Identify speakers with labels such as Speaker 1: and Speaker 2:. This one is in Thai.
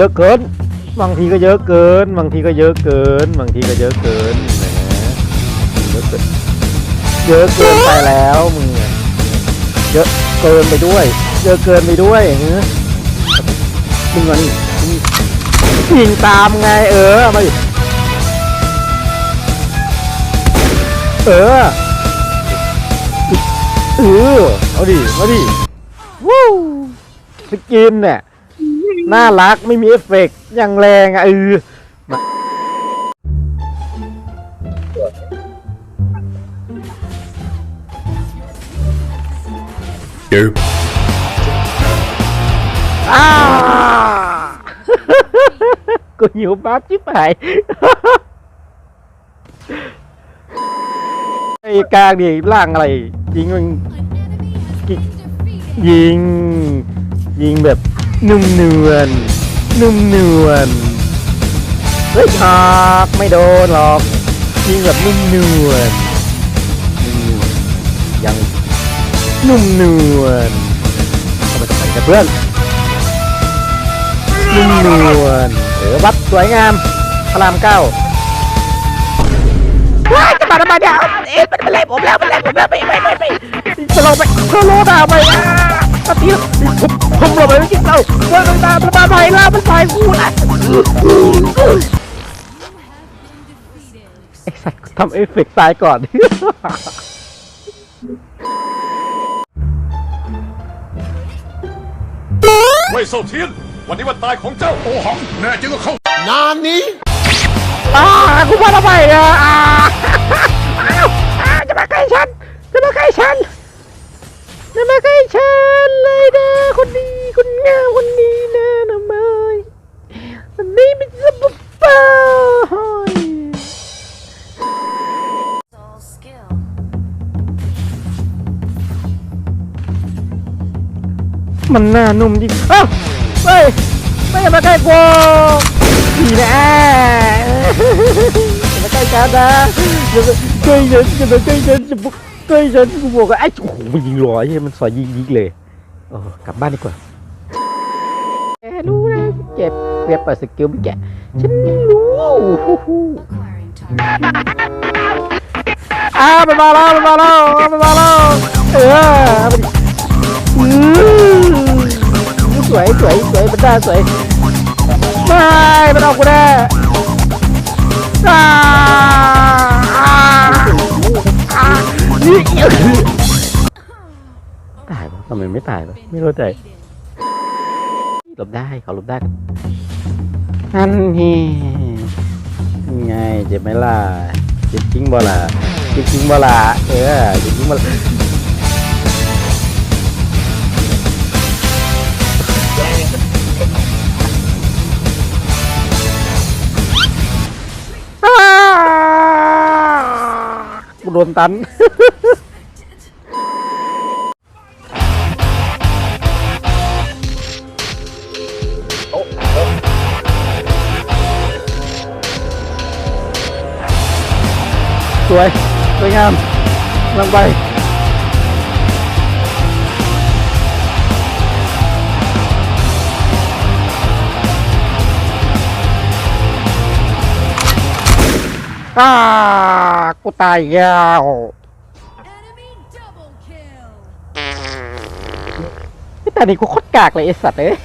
Speaker 1: เยอะเกิน บางทีก็เยอะเกิน บางทีก็เยอะเกิน บางทีก็เยอะเกินแหมเยอะเกินเยอะเกินไปแล้วมึงอเยอะเกินไปด้วย เยอะเกินไปด้วยเฮ้ยมึงมานี่ยิงตามไงเออมาดิเออเออเอาดิมาดิวู้สกินเนี่ย น่ารักไม่มีเอฟเฟกต์อย่างแรงอะเออมา
Speaker 2: เดี๋ยว
Speaker 1: อ้ากูหิวปั๊บชิบหายไอ้กลางดิร่างอะไร ยิงมันยิง ยิงแบบ นุ่มเนือนนุ่มเนือนเฮ้ยหักไม่โดนหรอกยิงแบบนุ่มเนือนนุ่มเนือนยังนุ่มเนือนเข้าไปทำไมกันเพื่อนนุ่มนวลเออวัดสวยงามพระรามเก้าว้าจะมาทำไมเนี่ยเอ๊ะมันเป็นไรผมแล้วเป็นไรผมแล้วไปไปไปไปสโลไปสโลว์ดาวไป อะตะทีผมผมหลบไปไม่กินเราเดินตาประมาณไหนล่ะมันไปกูนะไอ้สัตว์ทำเอฟเฟกต์ตายก่อน
Speaker 2: เว่ยเซาเทียน วันนี้วันตายของเจ้าโอหัง แน่จริงก็เข้า
Speaker 1: อ่ากูมาทำไมอะอ่าอ้าวอ่าจะมาใกล้ฉันจะมาใกล้ฉัน มันหน่านุ่มจริเอ้าเฮ้ยไม่อย่ามาใกล้กูดีนะอย่ามาใกล้ฉันนะอย่ามาใกล้ฉันอย่ามาใกล้ฉันจะบุกใกล้ฉันกูบอกว่าไอ้โอ้โหมันยิงร้อยใช่มันสอยยิงยิงเลยเออกลับบ้านดีกว่าแกรู้นะเจ็บเรียบเปิดสกิลไม่แกฉันรู้อ้ามันมาแล้วมันมาแล้วมันมาแล้วเออ สวยสวยสวยมันได้สวยไม่มันเอากูแน่อ่าอ่าอ่านี่ตายปะทำไมไม่ตายปะไม่รู้ใจหลบได้เขาหลบได้กันนั่นนี่ไงเจ็บไหมล่ะเจ็บจริงบ่ล่ะเจ็บจริงบ่ล่ะเออเจ็บจริงบ่ล่ะ โดนตัน สวย สวยงามลงไป อ่ากูตายยาว
Speaker 3: Enemy double kill.
Speaker 1: แต่นี่กูโคตรกากเลยไอสัตว์เอ้ย